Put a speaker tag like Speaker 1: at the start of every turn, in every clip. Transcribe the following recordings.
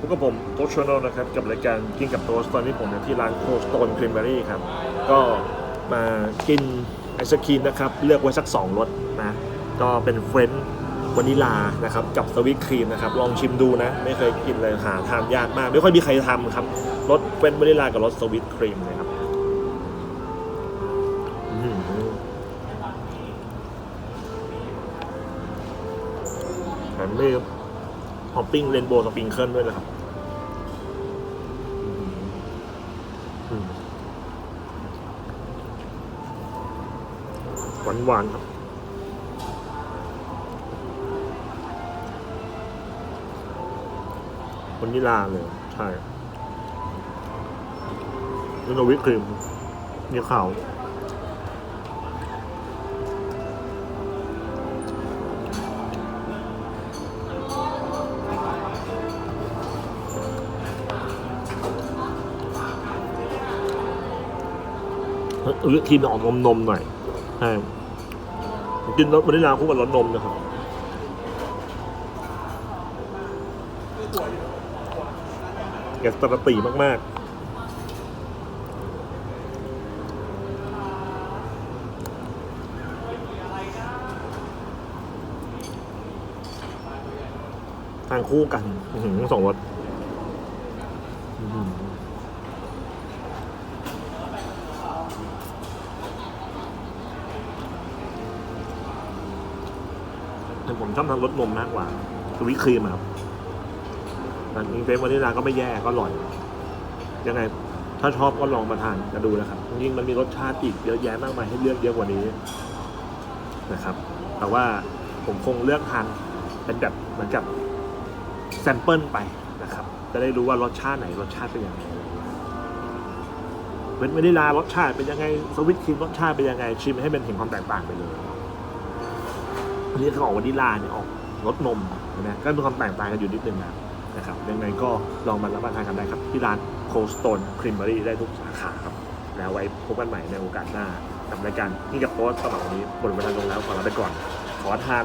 Speaker 1: พบกับผมโค้ชชโนนะครับกับรายการกินกับโต๊สตอนนี้ผมอยู่ที่ร้านโคสโตนครีมเบอรี่ครับ ก็มากินไอศครีมนะครับ เลือกไว้สัก 2รสนะ ก็เป็นเฟรนช์วานิลานะครับกับสวิตครีมนะครับลองชิมดูนะ ไม่เคยกินเลยหาทานยากมาก ไม่ค่อยมีใครทำครับรสเฟรนช์วานิลากับรสสวิตครีมนะครับอื้อหือแถมมี ฮอปปิ้งเรนโบว์สปริงเกิลด้วยนะครับหวานหวานๆครับวานิลาเลย ใช่นี่ก็วิปครีมนี่ขาว เออกินออกนมๆหน่อยใช่กินรสวานิลาคู่กับรสนมนะครับแกสปกติมาก ๆทางคู่กันสองรส แต่ผมชอบทานรสนมมากกว่าคือวิปครีมครับแต่จริงๆเฟรมวานิลาก็ไม่แย่ก็อร่อย ยังไง ถ้าชอบก็ลองมาทานกันดูนะครับจริงๆมันมีรสชาติอีกเยอะแยะมากมายให้เลือกเยอะกว่านี้นะครับ แต่ว่าผมคงเลือกทานเป็นแบบเหมือนกับแซมเปิลไปนะครับ จะได้รู้ว่ารสชาติไหนรสชาติเป็นยังไงเวนวานิลารสชาติเป็นยังไงสวิตครีมรสชาติเป็นยังไงชิมให้มันเห็นความแตกต่างไปเลย นนี้เขาบอกวานิลาเนี่ยออกรสนมนะก็มีความแตกต่างกันอยู่นิดนึงนะนะครับยังไงก็ลองมารับประทานกันได้ครับที่ร้านโคสโตนครีมเบอรี่ได้ทุกสาขาครับ แล้วไว้พบกันใหม่ในโอกาสหน้ากับรายการนี่กับโค้ชสำหรับวันนี้หมดเวลาลงแล้วขอลาไปก่อน ขอทาน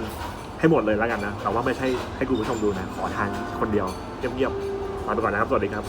Speaker 1: ให้หมดเลยแล้วกันนะแต่ว่าไม่ใช่ให้คุณผู้ชมดูนะ ขอทานคนเดียวเงียบๆลาไปก่อนนะครับ สวัสดีครับ